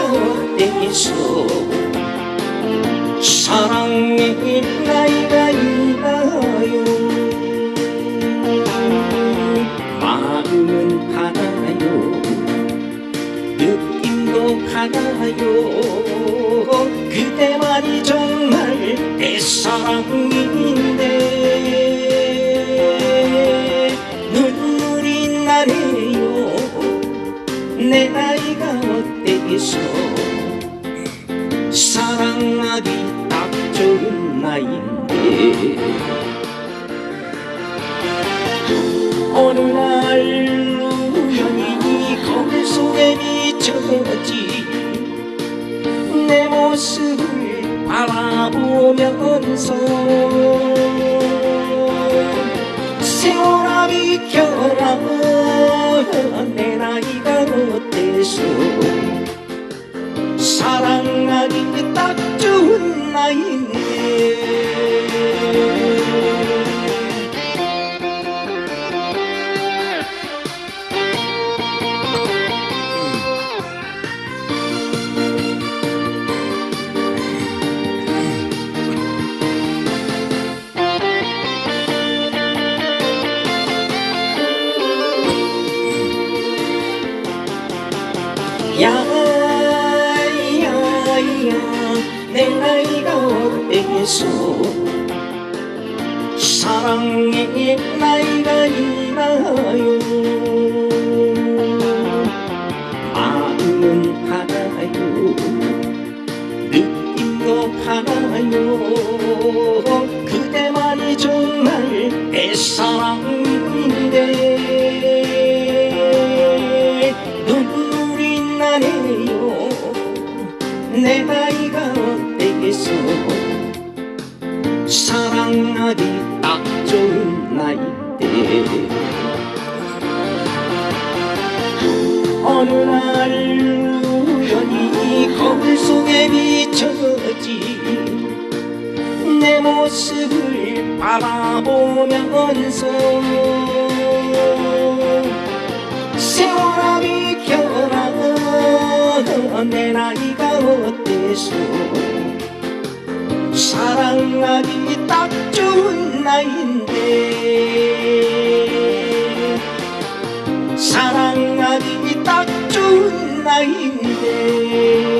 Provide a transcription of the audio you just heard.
어때서 사랑의 나이가 있나요. 마음은 하나요. 느낌도 하나요. 그대만이 정말 내 사랑 어때서 사랑하기 딱 좋은 나이인데. 어느 날 우연히 거울 속에 비춰지. 내 모습을 바라보면서 세월아 비켜라 야야야 내 나이가 어때서? 사랑의 나이가 있나요? 마음은 하나요? 느낌도 하나요? 그대만이 정말 내 사랑 내 나이가 어때서 사랑하기 딱 좋은 나이인데 어느 날 우연히 거울 속에 비춰지. 내 모습을 바라보면서 비켜라 내 나이가 어때서? 사랑하기 딱 좋은 나이인데. 사랑하기 딱 좋은 나이인데